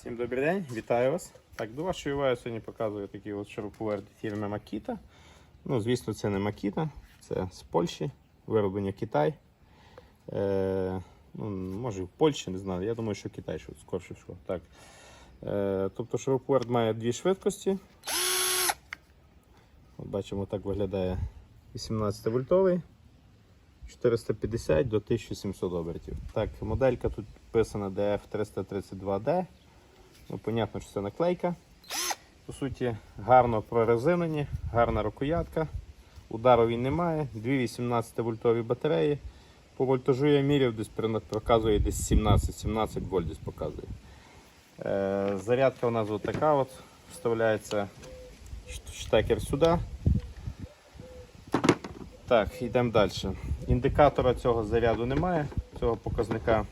Всім добрий день, вітаю вас. Так, до вашої уваги сьогодні показую такий от шуруповерт фірми Makita. Ну, звісно, це не Makita, це з Польщі, вироблення Китай. Е, ну, може в Польщі, не знаю. Я думаю, що Китай, що скорше всього. Так. Е, тобто шуруповерт має дві швидкості. От бачимо, так виглядає 18 вольтовий. 450 до 1700 обертів. Так, моделька тут підписана DF332D. Ну, понятно, що це наклейка. По суті, гарно прорезинені, гарна рукоятка. Удару він немає. Дві 18 вольтові батареї. По вольтажу я міряв, десь показує десь 17-17 вольт десь показує. Е, зарядка у нас така от. Вставляється штекер сюди. Так, йдемо далі. Індикатора цього заряду немає, цього показника.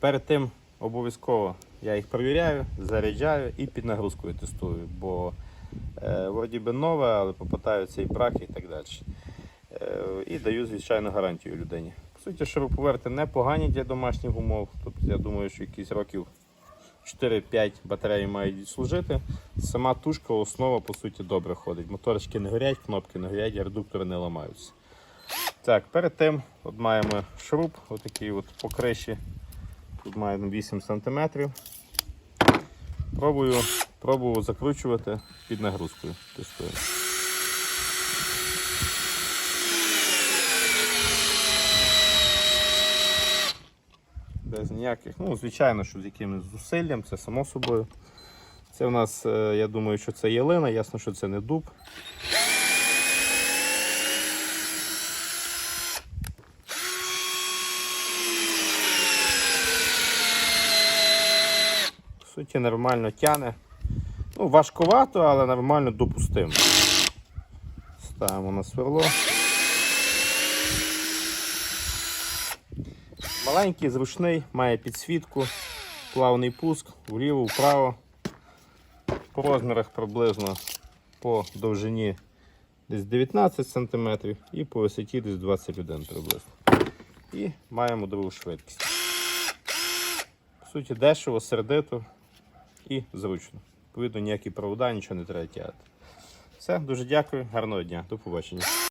Перед тим обов'язково я їх перевіряю, заряджаю і під нагрузкою тестую, бо е, вроді би нове, але попадаються і браки і так далі. Е, і даю, звичайно, гарантію людині. По суті, шуруповерти непогані для домашніх умов. Тобто, я думаю, що якісь років 4-5 батареї мають служити. Сама тушка, основа, по суті, добре ходить. Моторчики не горять, кнопки не горять, редуктори не ламаються. Так, перед тим от маємо шруб, отакий от по. Тут маємо 8 см. Пробую, пробую закручувати під нагрузкою. Тестую. Без ніяких, ну, звичайно, що з якимось зусиллям, це само собою. Це в нас, е, я думаю, що це ялина, ясно, що це не дуб. Суті, нормально тяне. Ну, важкувато, але нормально допустимо. Ставимо на сверло. Маленький, зручний, має підсвітку, плавний пуск, вліво, вправо. По розмірах приблизно по довжині десь 19 см і по висоті десь 21 приблизно. І маємо другу швидкість. По суті, дешево, сердито і зручно. Відповідно, ніякі провода, нічого не треба тягати. Все, дуже дякую, гарного дня, до побачення.